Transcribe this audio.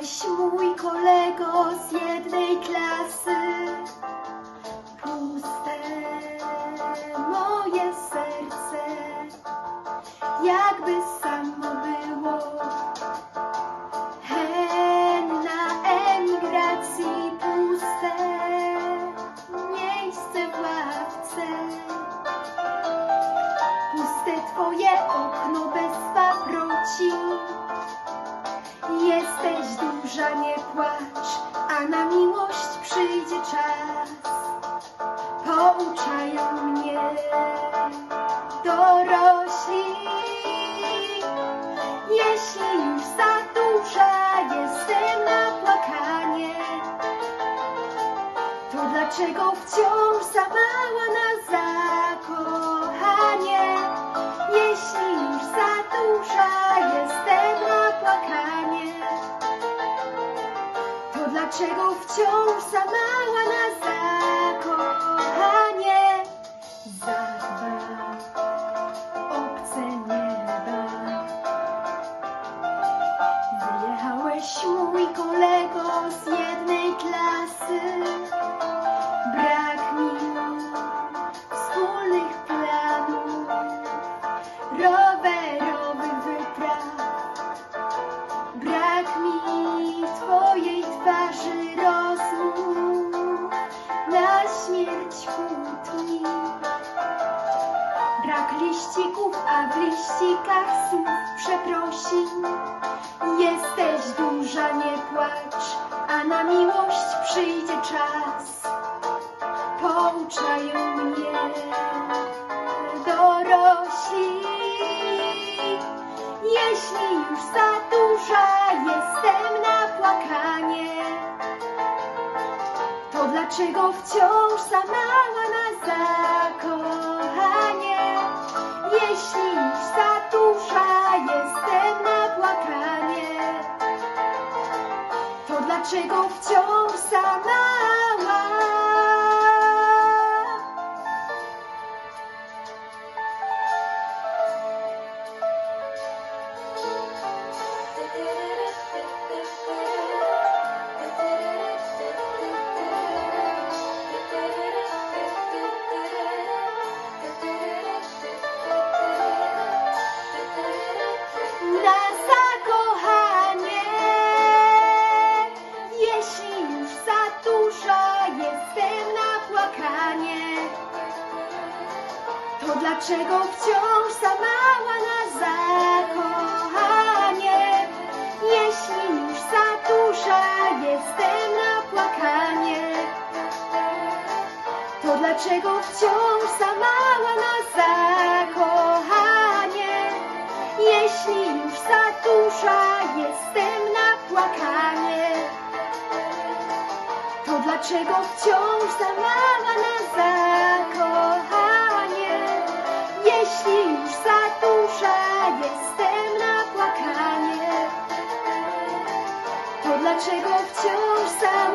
Wyjechałeś mój kolego z jednej klasy. Puste moje serce, jakby samo było. Hen na emigracji puste miejsce w ławce. Puste twoje okno bez Pouczają mnie dorośli. Jeśli już za duża jestem na płakanie, to dlaczego wciąż za mała na zakochanie? Jeśli już za duża jestem na płakanie, to dlaczego wciąż za mała na zakochanie? Wyjechałeś mój kolego z jednej klasy. Brak liścików, a w liścikach słów przeprosin. Jesteś duża, nie płacz, a na miłość przyjdzie czas. Pouczają mnie dorośli. Jeśli już za duża jestem na płakanie, to dlaczego wciąż za mała na zakochanie? Jeśli to dlaczego wciąż za na zakochanie? Jeśli już za duża jestem na płakanie, to dlaczego wciąż za na zakochanie? Jeśli już za duża jestem na płakanie, to dlaczego wciąż za na zakochanie? Jeśli już za duża jestem na płakanie, to dlaczego wciąż za